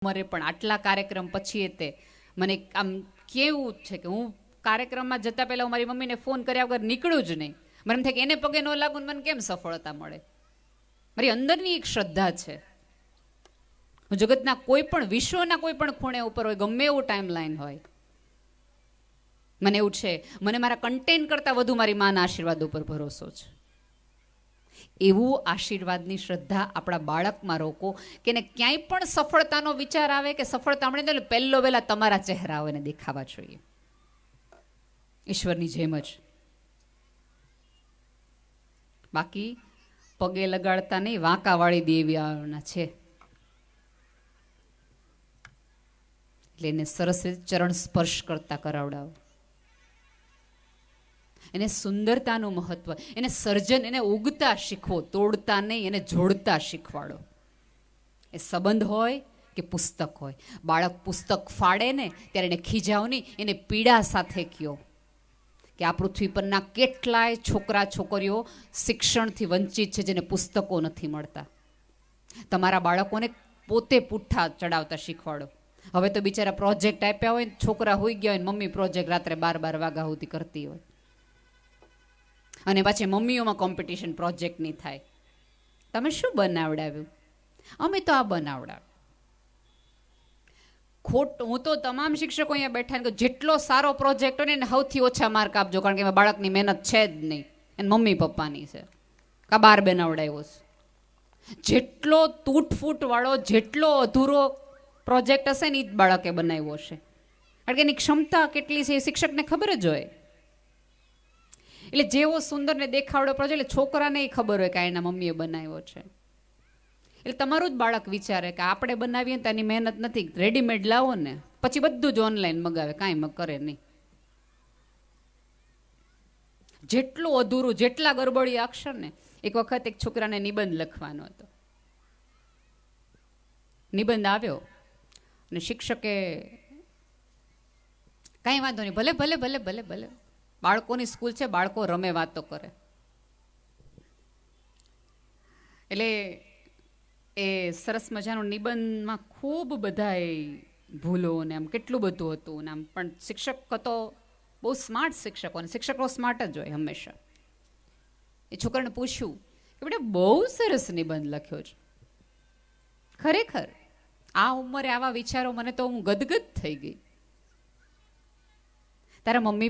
ઉંમરે પણ આટલા કાર્યક્રમ પછી તે. મને આમ કેવું છે કે હું કાર્યક્રમમાં જતા પહેલા હું મારી મમ્મીને ફોન કર્યા વગર નીકળું જ નહીં. મને એમ થાય કે એને પગે ન લાગુ મને કેમ સફળતા મળે? મારી અંદરની એક શ્રદ્ધા છે. જગતના કોઈ પણ, વિશ્વના કોઈ પણ ખૂણે ઉપર હોય, ગમે એવું ટાઈમ લાઈન હોય, મને એવું છે, મને મારા કન્ટેન્ટ કરતાં વધુ મારી માના આશીર્વાદ ઉપર ભરોસો છે. એવું આશીર્વાદની શ્રદ્ધા આપણા બાળકમાં રોકો કે એને ક્યાંય પણ સફળતાનો વિચાર આવે કે સફળતા આપણે તો પહેલો વહેલા તમારા ચહેરા એને દેખાવા જોઈએ. ઈશ્વરની જેમ જ. બાકી પગે લગાડતા નહીં વાંકા વાળી દેવીના છે. એટલે એને સરસ રીતે ચરણ સ્પર્શ કરતા કરાવડાવો. એને સુંદરતાનું મહત્વ, એને સર્જન, એને ઉગતા શીખવો, તોડતા નહીં, એને જોડતા શીખવાડો. એ સંબંધ હોય કે પુસ્તક હોય. બાળક પુસ્તક ફાડે ને, ત્યારે એને ખીજાવ એને પીડા સાથે કયો. કે આ પૃથ્વી પરના કેટલાય છોકરા, છોકરીઓ શિક્ષણથી વંચિત છે, જેને પુસ્તકો નથી મળતા. તમારા બાળકોને પોતે પુઠ્ઠા ચડાવતા શીખવાડો. હવે તો બિચારા પ્રોજેક્ટ આપ્યા હોય છોકરા હોઈ ગયા હોય મમ્મી પ્રોજેક્ટ રાત્રે બાર બાર વાગ્યા સુધી કરતી હોય. અને પાછી મમ્મીઓમાં કોમ્પિટિશન પ્રોજેક્ટની થાય. તમે શું બનાવડાવ્યું? અમે તો આ બનાવડાવ્યું. ખોટ, હું તો તમામ શિક્ષકો અહીંયા બેઠા કે જેટલો સારો પ્રોજેક્ટ હોય ને સૌથી ઓછા માર્ક આપજો, કારણ કે બાળકની મહેનત છે જ નહીં. એને મમ્મી પપ્પાની છે. કા બાર બનાવડાવ્યો છે. જેટલો તૂટફૂટ વાળો, જેટલો અધૂરો પ્રોજેક્ટ હશે ને એ જ બાળકે બનાવ્યો છે કારણ કે એની ક્ષમતા કેટલી છે એ શિક્ષકને ખબર જ હોય. એટલે જેવો સુંદર ને દેખાવડો પ્રોજેક્ટ એટલે છોકરાને ખબર હોય કે એના મમ્મીએ બનાવ્યો છે. એટલે તમારું જ બાળક વિચારે કે આપણે બનાવીએ ને તેની મહેનત નથી. રેડીમેડ લાવો ને. પછી બધું જ ઓનલાઈન મગાવે, કાંઈ કરે નહીં. જેટલું અધૂરું, જેટલા ગરબડી અક્ષર ને, એક વખત એક છોકરાને નિબંધ લખવાનો હતો. નિબંધ આવ્યો. અને શિક્ષકે કાંઈ વાંધો નહીં, ભલે ભલે ભલે ભલે ભલે. બાળકોની સ્કૂલ છે, બાળકો રમે વાતો કરે. એટલે એ સરસ મજાનો નિબંધમાં ખૂબ બધા ભૂલો ને આમ કેટલું બધું હતું ને આમ, પણ શિક્ષક તો બહુ સ્માર્ટ શિક્ષકો અને શિક્ષકો સ્માર્ટ જ હોય હંમેશા. એ છોકરાને પૂછ્યું કે બેટા બહુ સરસ નિબંધ લખ્યો છે. ખરેખર, આ ઉંમરે આવા વિચારો મને તો હું ગદગદ થઈ ગઈ. Espera, mami.